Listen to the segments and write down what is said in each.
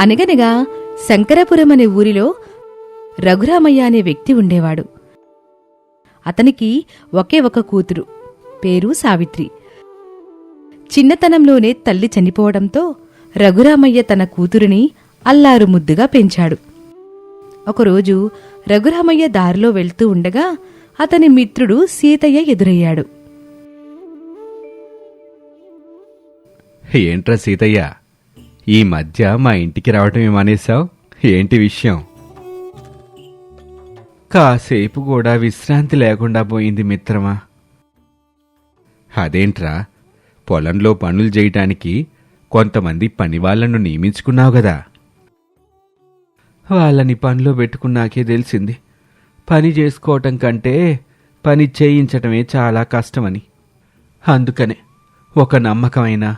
అనగనగా శంకరపురం అనే ఊరిలో రఘురామయ్య అనే వ్యక్తి ఉండేవాడు. అతనికి ఒకే ఒక కూతురు పేరు సావిత్రి. చిన్నతనంలోనే తల్లి చనిపోవడంతో రఘురామయ్య తన కూతురిని అల్లారు ముద్దుగా పెంచాడు. ఒకరోజు రఘురామయ్య దారిలో వెళ్తూ ఉండగా అతని మిత్రుడు సీతయ్య ఎదురయ్యాడు. ఏంట్రా సీతయ్య? ఈ మధ్య మా ఇంటికి రావటం ఏమనేశావు? ఏంటి విషయం? కాసేపు కూడా విశ్రాంతి లేకుండా పోయింది మిత్రమా. అదేంట్రా? పొలంలో పనులు చేయటానికి కొంతమంది పని వాళ్ళను నియమించుకున్నావు గదా. వాళ్ళని పనిలో పెట్టుకున్నాకే తెలిసింది. పని చేసుకోవటం కంటే పని చేయించటమే చాలా కష్టమని. అందుకనే ఒక నమ్మకమైన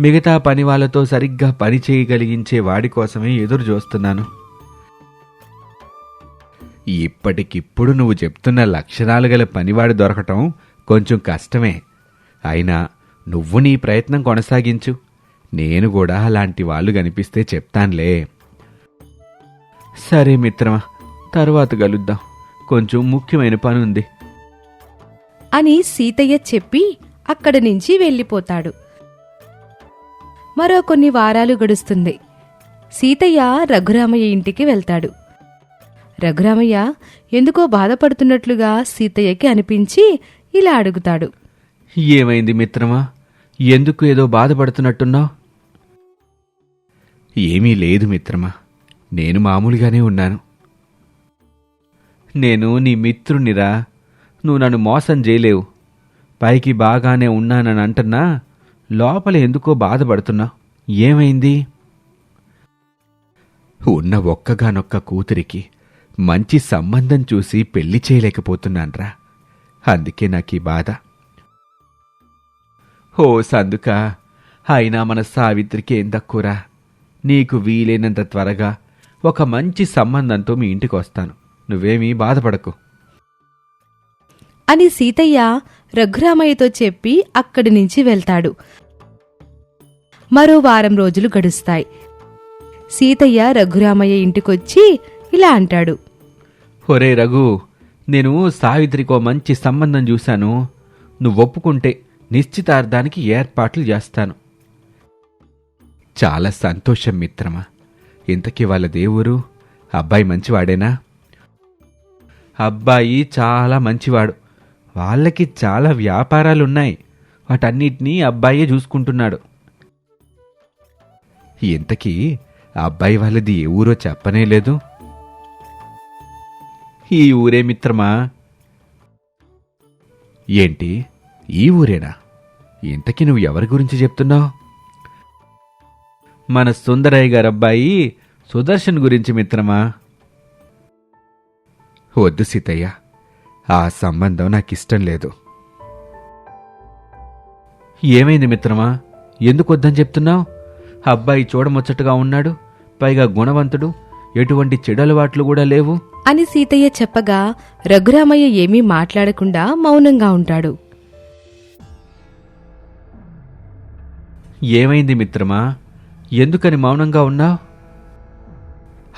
మిగతా పని వాళ్ళతో సరిగ్గా పని చేయగలిగించే వాడి కోసమే ఎదురు చూస్తున్నాను. ఇప్పటికిప్పుడు నువ్వు చెప్తున్న లక్షణాలు గల పనివాడు దొరకటం కొంచెం కష్టమే. అయినా నువ్వు నీ ప్రయత్నం కొనసాగించు. నేను కూడా అలాంటి వాళ్ళు కనిపిస్తే చెప్తాన్లే. సరే మిత్రమా తర్వాత కలుద్దాం. కొంచెం ముఖ్యమైన పని ఉంది అని సీతయ్య చెప్పి అక్కడి నుంచి వెళ్ళిపోతాడు. మరో కొన్ని వారాలు గడుస్తుంది. సీతయ్య రఘురామయ్య ఇంటికి వెళ్తాడు. రఘురామయ్య ఎందుకో బాధపడుతున్నట్లుగా సీతయ్యకి అనిపించి ఇలా అడుగుతాడు. ఏమైంది మిత్రమా? ఎందుకు ఏదో బాధపడుతున్నట్టున్నావు? ఏమీ లేదు మిత్రమా. నేను మామూలుగానే ఉన్నాను. నేను నీ మిత్రునిరా నువ్వు నన్ను మోసం చేయలేవు. పైకి బాగానే ఉన్నానని అంటున్నా. లోపల ఎందుకో బాధపడుతున్నా? ఏమైంది? ఉన్న ఒక్కగానొక్క కూతురికి మంచి సంబంధం చూసి పెళ్ళి చేయలేకపోతున్నాన్రా. అందుకే నాకు ఈ బాధ. ఓ సందుక అయినా మన సావిత్రికి ఏం తక్కువరా? నీకు వీలైనంత త్వరగా ఒక మంచి సంబంధంతో మీ ఇంటికి వస్తాను నువ్వేమీ బాధపడకు. అని సీతయ్య రఘురామయ్యతో చెప్పి అక్కడి నుంచి వెళ్తాడు. మరో వారం రోజులు గడుస్తాయి. సీతయ్య రఘురామయ్య ఇంటికొచ్చి ఇలా అంటాడు. ఒరే రఘు నేను సావిత్రికో మంచి సంబంధం చూశాను. నువ్వు ఒప్పుకుంటే నిశ్చితార్థానికి ఏర్పాట్లు చేస్తాను. చాలా సంతోషం మిత్రమా. ఇంతకీ వాళ్ళ దేవురు అబ్బాయి మంచివాడేనా? అబ్బాయి చాలా మంచివాడు. వాళ్ళకి చాలా వ్యాపారాలున్నాయి. వాటన్నిటినీ అబ్బాయే చూసుకుంటున్నాడు. ఇంతకీ అబ్బాయి వాళ్ళది ఏ ఊరో చెప్పనే లేదు. ఈ ఊరే మిత్రమా? ఏంటి? ఈ ఊరేనా? ఇంతకీ నువ్వు ఎవరి గురించి చెప్తున్నావు? మన సుందరయ్య గారు అబ్బాయి సుదర్శన్ గురించి మిత్రమా? వద్దు సీతయ్య. ఆ సంబంధం నాకిష్టం లేదు. ఏమైంది మిత్రమా? ఎందుకు వద్దని చెప్తున్నావు? అబ్బాయి చూడముచ్చటగా ఉన్నాడు. పైగా గుణవంతుడు. ఎటువంటి చెడలవాట్లు కూడా లేవు. అని సీతయ్య చెప్పగా రఘురామయ్య ఏమీ మాట్లాడకుండా మౌనంగా ఉంటాడు. ఏమైంది మిత్రమా? ఎందుకని మౌనంగా ఉన్నావు?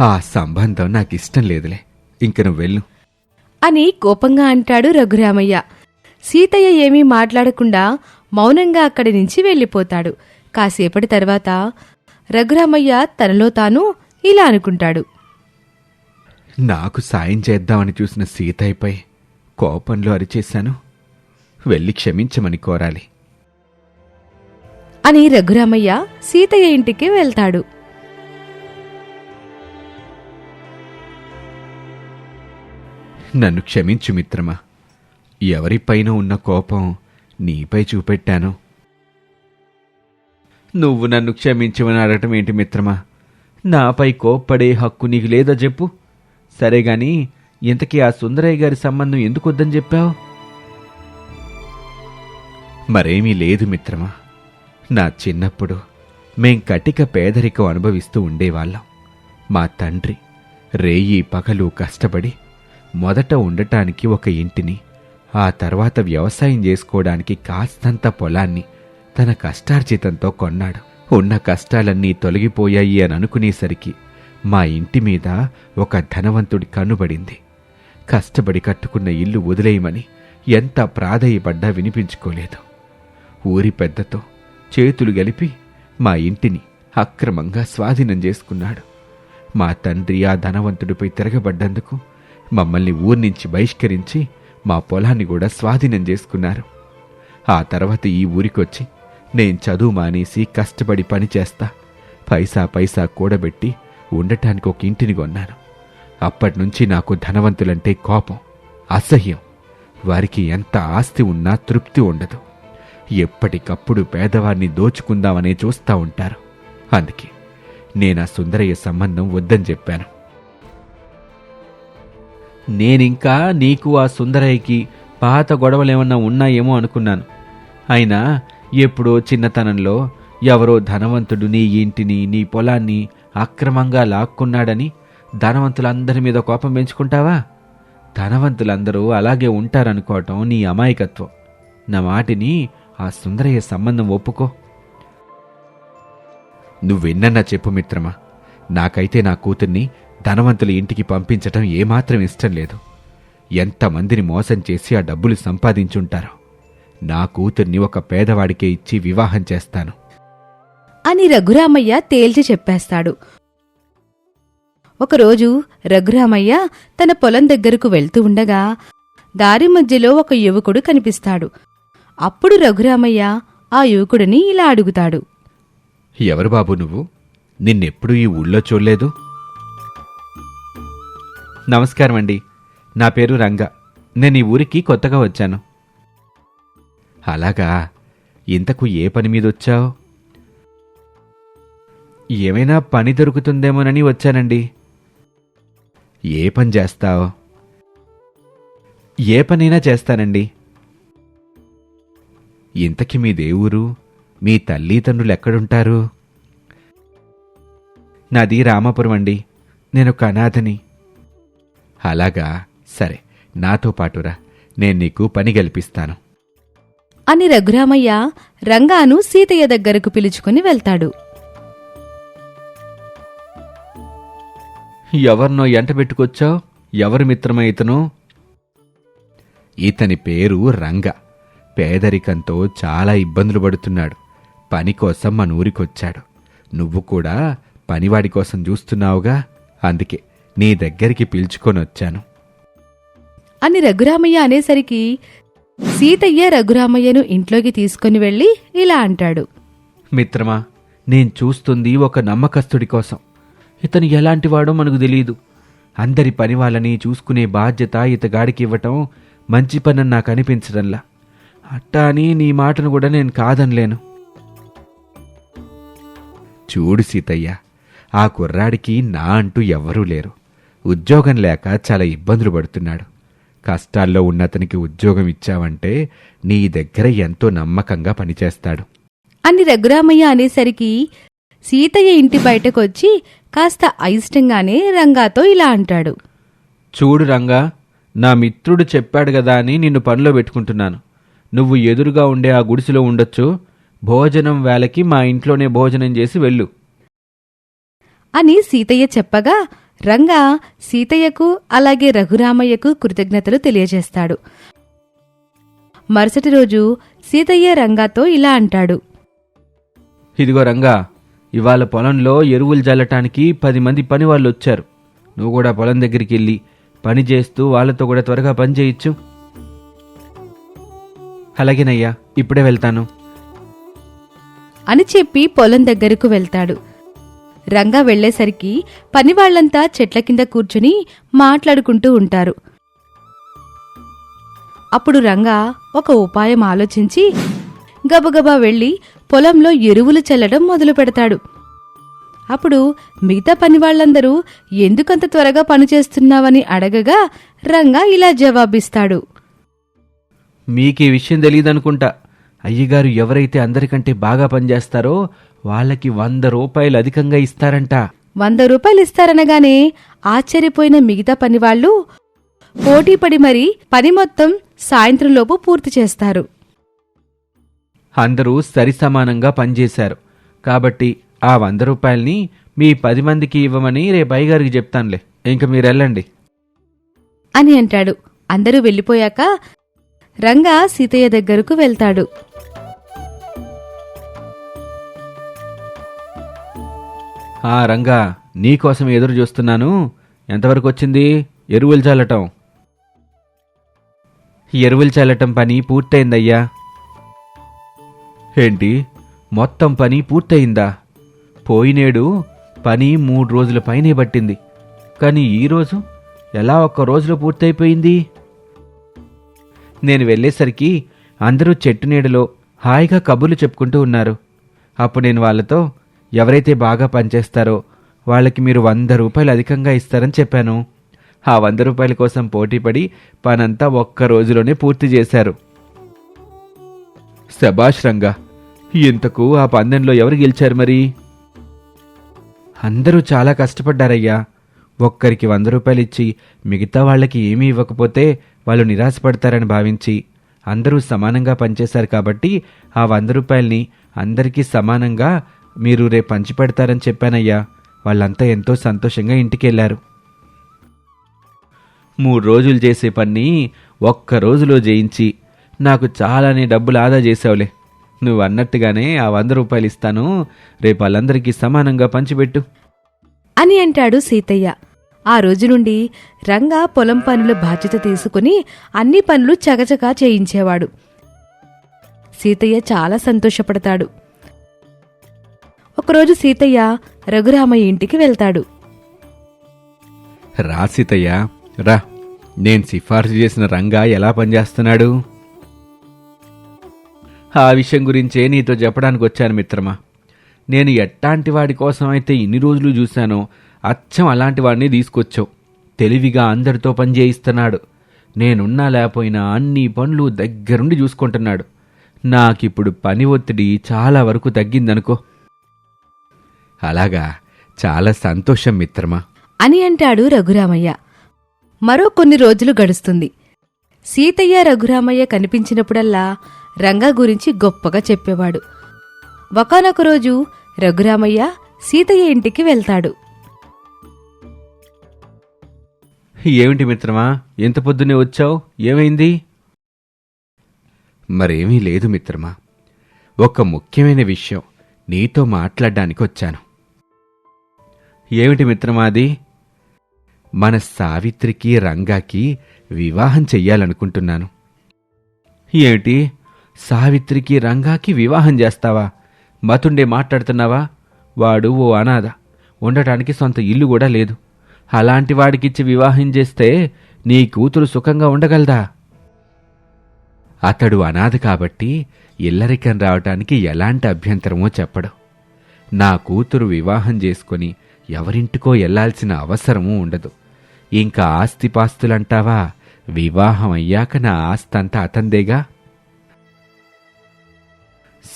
ఆ సంబంధం నాకు ఇష్టం లేదులే. ఇంక నువ్వు వెళ్ళు అని కోపంగా అంటాడు రఘురామయ్య. సీతయ్య ఏమీ మాట్లాడకుండా మౌనంగా అక్కడి నుంచి వెళ్ళిపోతాడు. కాసేపటి తర్వాత రఘురామయ్య తనలో తాను ఇలా అనుకుంటాడు. నాకు సాయం చేద్దామని చూసిన సీతయ్యపై కోపంలో అరిచేశాను. వెళ్ళి క్షమించమని కోరాలి. అని రఘురామయ్య సీతయ్య ఇంటికి వెళ్తాడు. నన్ను క్షమించు మిత్రమా. ఎవరిపైన ఉన్న కోపం నీపై చూపెట్టాను. నువ్వు నన్ను క్షమించమని అడగటం ఏంటి మిత్రమా? నాపై కోప్పడే హక్కు నీకు లేదా చెప్పు. సరే గాని ఇంతకీ ఆ సుందరయ్య గారి సంబంధం ఎందుకు వద్దని చెప్పావు? మరేమీ లేదు మిత్రమా. నా చిన్నప్పుడు మేం కటిక పేదరికం అనుభవిస్తూ ఉండేవాళ్ళం. మా తండ్రి రేయి పగలు కష్టపడి మొదట ఉండటానికి ఒక ఇంటిని ఆ తర్వాత వ్యవసాయం చేసుకోవడానికి కాస్తంత పొలాన్ని తన కష్టార్జితంతో కొన్నాడు. ఉన్న కష్టాలన్నీ తొలగిపోయాయి అని అనుకునేసరికి మా ఇంటి మీద ఒక ధనవంతుడి కన్నుబడింది. కష్టపడి కట్టుకున్న ఇల్లు వదిలేయమని ఎంత ప్రాధేయపడ్డా వినిపించుకోలేదు. ఊరి పెద్దతో చేతులు గలిపి మా ఇంటిని అక్రమంగా స్వాధీనం చేసుకున్నాడు. మా తండ్రి ఆ ధనవంతుడిపై తిరగబడ్డందుకు మమ్మల్ని ఊరి నుంచి బహిష్కరించి మా పొలాన్ని కూడా స్వాధీనం చేసుకున్నారు. ఆ తర్వాత ఈ ఊరికొచ్చి నేను చదువు మానేసి కష్టపడి పని చేస్తా పైసా పైసా కూడబెట్టి ఉండటానికి ఒక ఇంటిని కొన్నాను. అప్పటినుంచి నాకు ధనవంతులంటే కోపం అసహ్యం. వారికి ఎంత ఆస్తి ఉన్నా తృప్తి ఉండదు. ఎప్పటికప్పుడు పేదవారిని దోచుకుందామనే చూస్తూ ఉంటారు. అందుకే నేను ఆ సుందరయ్య సంబంధం వద్దని చెప్పాను. నేనింకా నీకు ఆ సుందరయ్యకి పాత గొడవలేమన్నా ఉన్నాయేమో అనుకున్నాను. అయినా ఎప్పుడో చిన్నతనంలో ఎవరో ధనవంతుడు నీ ఇంటిని నీ పొలాన్ని అక్రమంగా లాక్కున్నాడని ధనవంతులందరి మీద కోపం పెంచుకుంటావా? ధనవంతులందరూ అలాగే ఉంటారనుకోవటం నీ అమాయకత్వం. నా మాటిని ఆ సుందరయ్య సంబంధం ఒప్పుకో. నువ్వెన్నన్నా చెప్పు మిత్రమా. నాకైతే నా కూతుర్ని ధనవంతుల ఇంటికి పంపించటం ఏమాత్రం ఇష్టం లేదు. ఎంతమందిని మోసం చేసి ఆ డబ్బులు సంపాదించుంటారో. నా కూతుర్ని ఒక పేదవాడికే ఇచ్చి వివాహం చేస్తాను. అని రఘురామయ్య తేల్చి చెప్పేస్తాడు. ఒకరోజు రఘురామయ్య తన పొలం దగ్గరకు వెళ్తూ ఉండగా దారి మధ్యలో ఒక యువకుడు కనిపిస్తాడు. అప్పుడు రఘురామయ్య ఆ యువకుడిని ఇలా అడుగుతాడు. ఎవరు బాబు నువ్వు? నిన్నెప్పుడు ఈ ఊళ్ళో చూడలేదు? నమస్కారం అండి నా పేరు రంగ. నేను ఈ ఊరికి కొత్తగా వచ్చాను. అలాగా? ఇంతకు ఏ పని మీద వచ్చావు? ఏమైనా పని దొరుకుతుందేమోనని వచ్చానండి. ఏ పని చేస్తావు? ఏ పనైనా చేస్తానండి. ఇంతకి మీ దేవురు మీ తల్లిదండ్రులు ఎక్కడుంటారు? నాది రామాపురం అండి. నేను ఒక అనాథని. అలాగా సరే నాతో పాటురా నేను నీకు పని కల్పిస్తాను అని రఘురామయ్య రంగాను సీతయ్య దగ్గరకు పిలుచుకుని వెళ్తాడు. ఎవరినో ఎంట పెట్టుకొచ్చావు? ఎవరి మిత్రమా ఇతను? ఇతని పేరు రంగ. పేదరికంతో చాలా ఇబ్బందులు పడుతున్నాడు. పని కోసం మన ఊరికొచ్చాడు. నువ్వు కూడా పనివాడి కోసం చూస్తున్నావుగా? అందుకే. నీ దగ్గరికి పిలుచుకొని వచ్చాను అని రఘురామయ్య అనేసరికి సీతయ్య రఘురామయ్యను ఇంట్లోకి తీసుకుని వెళ్ళి ఇలా అంటాడు. మిత్రమా నేను చూస్తుంది ఒక నమ్మకస్తుడి కోసం. ఇతను ఎలాంటివాడో మనకు తెలియదు. అందరి పని వాళ్ళని చూసుకునే బాధ్యత ఇతగాడికి ఇవ్వటం మంచి పని నాకు అనిపించడంలా. అట్టా అని నీ మాటను కూడా నేను కాదనలేను. చూడు సీతయ్య ఆ కుర్రాడికి నా అంటూ ఎవ్వరూ లేరు. ఉద్యోగం లేక చాలా ఇబ్బందులు పడుతున్నాడు. కష్టాల్లో ఉన్న అతనికి ఉద్యోగం ఇచ్చావంటే నీ దగ్గర ఎంతో నమ్మకంగా పనిచేస్తాడు. అని రఘురామయ్య అనేసరికి సీతయ్య ఇంటి బయటకొచ్చి కాస్త అయిష్టంగానే రంగాతో ఇలా అంటాడు. చూడు రంగా నా మిత్రుడు చెప్పాడు కదా అని నిన్ను పనిలో పెట్టుకుంటున్నాను. నువ్వు ఎదురుగా ఉండే ఆ గుడిసెలో ఉండొచ్చు. భోజనం వేళకి మా ఇంట్లోనే భోజనం చేసి వెళ్ళు. అని సీతయ్య చెప్పగా రంగా సీతయ్యకు అలాగే రఘురామయ్యకు కృతజ్ఞతలు తెలియజేస్తాడు. మరుసటి రోజు సీతయ్య రంగాతో ఇలా అంటాడు. ఇదిగో రంగా ఇవాళ పొలంలో ఎరువులు జల్లటానికి పది మంది పని వాళ్ళు వచ్చారు నువ్వు కూడా పొలం దగ్గరికి వెళ్ళి పని చేస్తూ వాళ్ళతో కూడా త్వరగా పని చేయొచ్చు. అలాగేనయ్యా ఇప్పుడే వెళ్తాను. అని చెప్పి పొలం దగ్గరకు వెళ్తాడు. రంగా వెళ్ళేసరికి పనివాళ్ళంతా చెట్ల కింద కూర్చుని మాట్లాడుకుంటూ ఉంటారు. అప్పుడు రంగా ఒక ఉపాయం ఆలోచించి గబగబా వెళ్ళి పొలంలో ఎరువులు చల్లడం మొదలు పెడతాడు. అప్పుడు మిగతా పనివాళ్ళందరూ ఎందుకంత త్వరగా పనిచేస్తున్నావని అడగగా రంగా ఇలా జవాబిస్తాడు. మీకు విషయం తెలియదనుకుంటా. అయ్యగారు ఎవరైతే అందరికంటే బాగా పనిచేస్తారో వాళ్ళకి వంద రూపాయలు అధికంగా ఇస్తారంట. వంద రూపాయలు ఇస్తారనగానే ఆశ్చర్యపోయిన మిగతా పనివాళ్ళు పోటీపడి మరి పని మొత్తం సాయంత్రంలోపు పూర్తి చేస్తారు. అందరూ సరిసమానంగా పనిచేశారు. కాబట్టి ఆ వంద రూపాయల్ని మీ పది మందికి ఇవ్వమని రేపు అయ్యగారికి చెప్తానులే. ఇంక మీరు వెళ్ళండి. అని అంటాడు. అందరూ వెళ్ళిపోయాక రంగా సీతయ్య దగ్గరకు వెళ్తాడు. ఆ రంగా నీకోసం ఎదురు చూస్తున్నాను. ఎంతవరకు వచ్చింది? ఎరువులు చల్లటం. ఎరువులు చల్లటం పని పూర్తయిందయ్యా. ఏంటి? మొత్తం పని పూర్తయిందా? పోయినేడు పని మూడు రోజుల పైనే పట్టింది. కానీ ఈరోజు ఎలా ఒక్క రోజులో పూర్తయిపోయింది? నేను వెళ్ళేసరికి అందరూ చెట్టు నీడలో హాయిగా కబుర్లు చెప్పుకుంటూ ఉన్నారు. అప్పుడు నేను వాళ్ళతో ఎవరైతే బాగా పనిచేస్తారో వాళ్ళకి మీరు వంద రూపాయలు అధికంగా ఇస్తారని చెప్పాను. ఆ వంద రూపాయల కోసం పోటీపడి పనంతా ఒక్క రోజులోనే పూర్తి చేశారు. శభాష్ రంగా ఇంతకు ఆ పందెంలో ఎవరు గెలిచారు మరి? అందరూ చాలా కష్టపడ్డారయ్యా. ఒక్కరికి వంద రూపాయలు ఇచ్చి మిగతా వాళ్ళకి ఏమీ ఇవ్వకపోతే వాళ్ళు నిరాశపడతారని భావించి అందరూ సమానంగా పనిచేశారు కాబట్టి ఆ వంద రూపాయల్ని అందరికీ సమానంగా మీరు రేపు పంచిపెడతారని చెప్పానయ్యా. వాళ్ళంతా ఎంతో సంతోషంగా ఇంటికెళ్ళారు మూడు రోజులు చేసే పని ఒక్క రోజులో జయించి నాకు చాలానే డబ్బులు ఆదా చేసావులే నువ్వు అన్నట్టుగానే ఆ వంద రూపాయలు ఇస్తాను. రేపు వాళ్ళందరికీ సమానంగా పంచిపెట్టు. అని అంటాడు సీతయ్య. ఆ రోజు నుండి రంగా పొలం పనుల బాధ్యత తీసుకుని అన్ని పనులు చకచకా చేయించేవాడు. సీతయ్య చాలా సంతోషపడతాడు. ఒకరోజు సీతయ్య రఘురామయ్య ఇంటికి వెళ్తాడు. రా సీతయ్య రా. నేను సిఫార్సు చేసిన రంగా ఎలా పనిచేస్తున్నాడు? ఆ విషయం గురించే నీతో చెప్పడానికి వచ్చాను మిత్రమా. నేను ఎట్టాంటి వాడి కోసం అయితే ఇన్ని రోజులు చూశానో అచ్చం అలాంటి వాడిని తీసుకొచ్చావు. తెలివిగా అందరితో పని చేయిస్తున్నాడు. నేనున్నా లేకపోయినా అన్ని పనులు దగ్గరుండి చూసుకుంటున్నాడు. నాకిప్పుడు పని ఒత్తిడి చాలా వరకు తగ్గిందనుకో. అలాగా. చాలా సంతోషం మిత్రమా. అని అంటాడు రఘురామయ్య. మరో కొన్ని రోజులు గడుస్తుంది. సీతయ్య రఘురామయ్య కనిపించినప్పుడల్లా రంగా గురించి గొప్పగా చెప్పేవాడు. ఒకనొక రోజు రఘురామయ్య సీతయ్య ఇంటికి వెళ్తాడు. ఏమిటి మిత్రమా? ఎంత పొద్దునే వచ్చావు? ఏమైంది? మరేమీ లేదు మిత్రమా. ఒక ముఖ్యమైన విషయం నీతో మాట్లాడడానికి వచ్చాను. ఏమిటి మిత్రమా అది? మన సావిత్రికి రంగాకి వివాహం చెయ్యాలనుకుంటున్నాను. ఏమిటి? సావిత్రికి రంగాకి వివాహం చేస్తావా? మతుండే మాట్లాడుతున్నావా? వాడు ఓ అనాథ. ఉండటానికి సొంత ఇల్లు కూడా లేదు. అలాంటి వాడికిచ్చి వివాహం చేస్తే నీ కూతురు సుఖంగా ఉండగలదా? అతడు అనాథ కాబట్టి ఇల్లరికం రావటానికి ఎలాంటి అభ్యంతరమో చెప్పడు. నా కూతురు వివాహం చేసుకొని ఎవరింటికో వెళ్ళాల్సిన అవసరమూ ఉండదు. ఇంకా ఆస్తిపాస్తులంటావా? వివాహం అయ్యాక నా ఆస్తంతా అతందేగా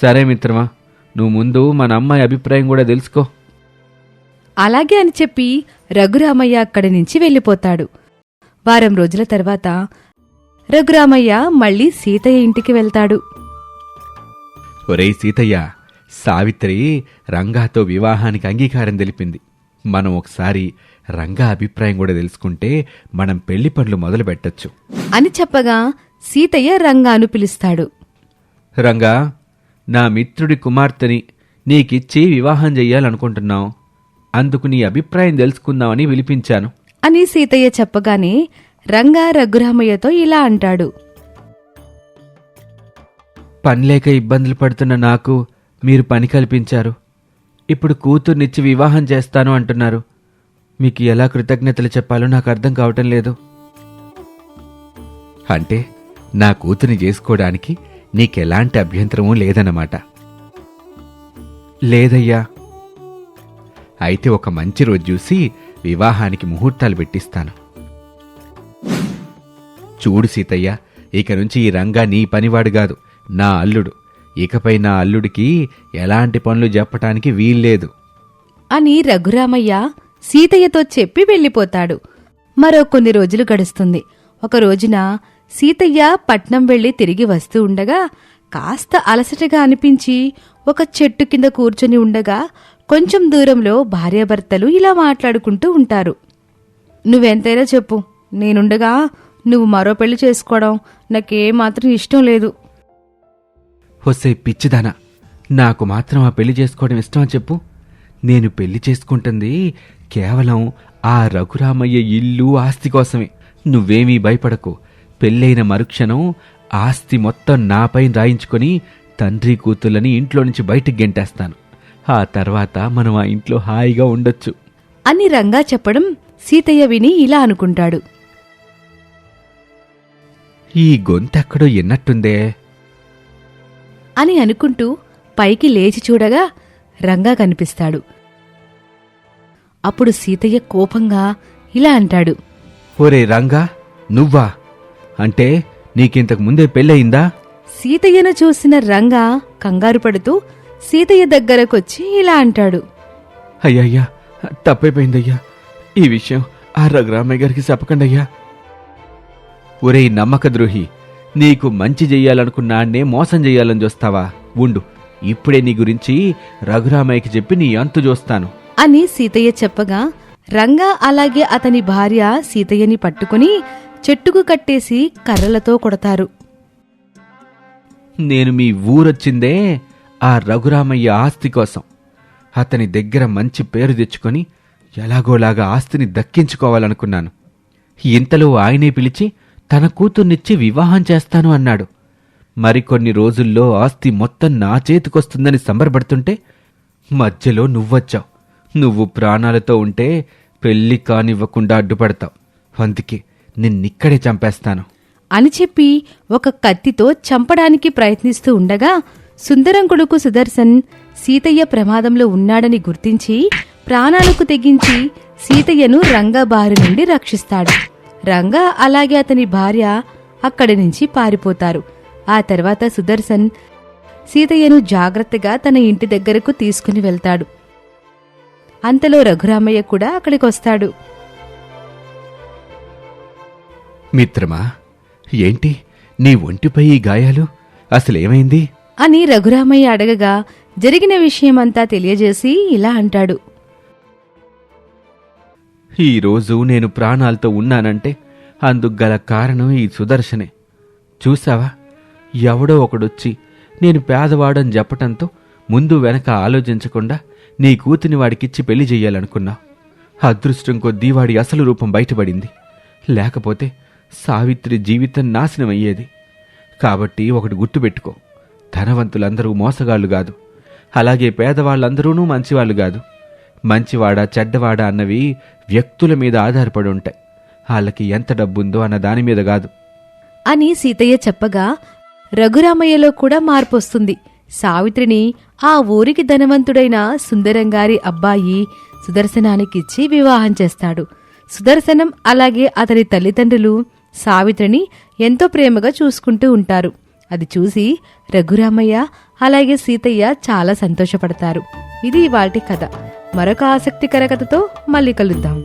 సరే మిత్రమా నువ్వు ముందు మన అమ్మాయి అభిప్రాయం కూడా తెలుసుకో. అలాగే అని చెప్పి రఘురామయ్య అక్కడి నుంచి వెళ్ళిపోతాడు. వారం రోజుల తర్వాత రఘురామయ్య మళ్ళీ సీతయ్య ఇంటికి వెళ్తాడు. ఒరేయ్ సీతయ్య సావిత్రి రంగాతో వివాహానికి అంగీకారం తెలిపింది. మనం ఒకసారి రంగా అభిప్రాయం కూడా తెలుసుకుంటే మనం పెళ్ళి పనులు మొదలు పెట్టచ్చు. అని చెప్పగా సీతయ్య రంగాను పిలుస్తాడు. రంగా నా మిత్రుడి కుమార్తెని నీకిచ్చి వివాహం చెయ్యాలనుకుంటున్నావు. అందుకు నీ అభిప్రాయం తెలుసుకుందామని పిలిపించాను అని సీతయ్య చెప్పగానే రంగా రఘురామయ్యతో ఇలా అంటాడు. పనిలేక ఇబ్బందులు పడుతున్న నాకు మీరు పని కల్పించారు. ఇప్పుడు కూతుర్నిచ్చి వివాహం చేస్తాను అంటున్నారు. మీకు ఎలా కృతజ్ఞతలు చెప్పాలో నాకు అర్థం కావటం లేదు. అంటే నా కూతుర్ని చేసుకోవడానికి నీకెలాంటి అభ్యంతరమూ లేదన్నమాట. లేదయ్యా అయితే ఒక మంచి రోజు చూసి వివాహానికి ముహూర్తాలు పెట్టిస్తాను. చూడు సీతయ్య ఇక నుంచి ఈ రంగా నీ పనివాడు కాదు నా అల్లుడు. ఇకపై నా అల్లుడికి ఎలాంటి పనులు చెప్పటానికి వీల్లేదు. అని రఘురామయ్య సీతయ్యతో చెప్పి వెళ్ళిపోతాడు. మరో కొన్ని రోజులు గడుస్తుంది. ఒక రోజున సీతయ్య పట్నం వెళ్ళి తిరిగి వస్తూ ఉండగా కాస్త అలసటగా అనిపించి ఒక చెట్టు కింద కూర్చొని ఉండగా కొంచెం దూరంలో భార్యాభర్తలు ఇలా మాట్లాడుకుంటూ ఉంటారు. నువ్వెంతైనా చెప్పు. నేనుండగా నువ్వు మరో పెళ్ళి చేసుకోవడం నాకేమాత్రం ఇష్టం లేదు. హొసే పిచ్చిదానా. నాకు మాత్రం ఆ పెళ్ళి చేసుకోవడం ఇష్టమా చెప్పు. నేను పెళ్ళి చేసుకుంటుంది కేవలం ఆ రఘురామయ్య ఇల్లు ఆస్తి కోసమే. నువ్వేమీ భయపడకు. పెళ్ళైన మరుక్షణం ఆస్తి మొత్తం నాపై రాయించుకొని తండ్రి కూతుళ్ళని ఇంట్లో నుంచి బయటకు గెంటేస్తాను. ఆ తర్వాత మనం ఆ ఇంట్లో హాయిగా ఉండొచ్చు. అని రంగా చెప్పడం సీతయ్య విని ఇలా అనుకుంటాడు. ఈ గొంతెక్కడో ఎన్నట్టుందే? అని అనుకుంటూ పైకి లేచి చూడగా రంగా కనిపిస్తాడు. అప్పుడు సీతయ్య కోపంగా ఇలా అంటాడు. ఒరే రంగా నువ్వా? అంటే నీకింతకు ముందే పెళ్ళయిందా? సీతయ్యను చూసిన రంగా కంగారు పడుతూ సీతయ్య దగ్గరకొచ్చి ఇలా అంటాడు. అయ్యయ్యా తప్పైపోయిందయ్యా. ఈ విషయం ఆ రఘురామయ్య గారికి చెప్పకండి అయ్యా ఒరేయ్ నమ్మక ద్రోహి నీకు మంచి చెయ్యాలనుకున్నాన్నే మోసం చెయ్యాలని చూస్తావా? ఉండు ఇప్పుడే నీ గురించి రఘురామయ్యకి చెప్పి నీ అంతు చూస్తాను. అని సీతయ్య చెప్పగా రంగా అలాగే అతని భార్య సీతయ్యని పట్టుకుని చెట్టుకు కట్టేసి కర్రలతో కొడతారు. నేను మీ ఊరొచ్చిందే ఆ రఘురామయ్య ఆస్తి కోసం. అతని దగ్గర మంచి పేరు తెచ్చుకొని ఎలాగోలాగా ఆస్తిని దక్కించుకోవాలనుకున్నాను. ఇంతలో ఆయనే పిలిచి తన కూతుర్నిచ్చి వివాహం చేస్తాను అన్నాడు. మరికొన్ని రోజుల్లో ఆస్తి మొత్తం నా చేతికొస్తుందని సంబరపడుతుంటే మధ్యలో నువ్వొచ్చావు. నువ్వు ప్రాణాలతో ఉంటే పెళ్ళి కానివ్వకుండా అడ్డుపడతావు. అందుకే నిన్నిక్కడే చంపేస్తాను. అని చెప్పి ఒక కత్తితో చంపడానికి ప్రయత్నిస్తూ ఉండగా సుందరం కొడుకు సుదర్శన్ సీతయ్య ప్రమాదంలో ఉన్నాడని గుర్తించి ప్రాణాలకు తెగించి సీతయ్యను రంగా బారి నుండి రక్షిస్తాడు. రంగా అలాగే అతని భార్య అక్కడి నుంచి పారిపోతారు. ఆ తర్వాత సుదర్శన్ సీతయ్యను జాగ్రత్తగా తన ఇంటి దగ్గరకు తీసుకుని వెళ్తాడు. అంతలో రఘురామయ్య కూడా అక్కడికొస్తాడు మిత్రమా ఏంటి నీ ఒంటిపై ఈ గాయాలు? అసలేమైంది? అని రఘురామయ్య అడగగా జరిగిన విషయమంతా తెలియజేసి ఇలా అంటాడు. ఈరోజు నేను ప్రాణాలతో ఉన్నానంటే అందుకు గల కారణం ఈ సుదర్శనే. చూసావా? ఎవడో ఒకడొచ్చి నేను పేదవాడని చెప్పటంతో ముందు వెనక ఆలోచించకుండా నీ కూతుని వాడికిచ్చి పెళ్ళి చెయ్యాలనుకున్నా అదృష్టం కొద్దీ వాడి అసలు రూపం బయటపడింది. లేకపోతే సావిత్రి జీవితం నాశనమయ్యేది. కాబట్టి ఒకటి గుర్తుపెట్టుకో. ధనవంతులందరూ మోసగాళ్ళు కాదు. అలాగే పేదవాళ్ళందరూనూ మంచివాళ్ళు కాదు. మంచివాడా చెడ్డవాడా అన్నవి వ్యక్తుల మీద ఆధారపడి ఉంటాయి. వాళ్ళకి ఎంత డబ్బుందో అన్న దాని మీద కాదు. అని సీతయ్య చెప్పగా రఘురామయ్యలో కూడా మార్పు వస్తుంది సావిత్రిని ఆ ఊరికి ధనవంతుడైన సుందరంగారి అబ్బాయి సుదర్శనానికిచ్చి వివాహం చేస్తాడు. సుదర్శనం అలాగే అతని తల్లిదండ్రులు సావిత్రిని ఎంతో ప్రేమగా చూసుకుంటూ ఉంటారు. అది చూసి రఘురామయ్య అలాగే సీతయ్య చాలా సంతోషపడతారు. ఇది వాటి కథ. మరొక ఆసక్తికర కథతో మళ్ళీ కలుద్దాం.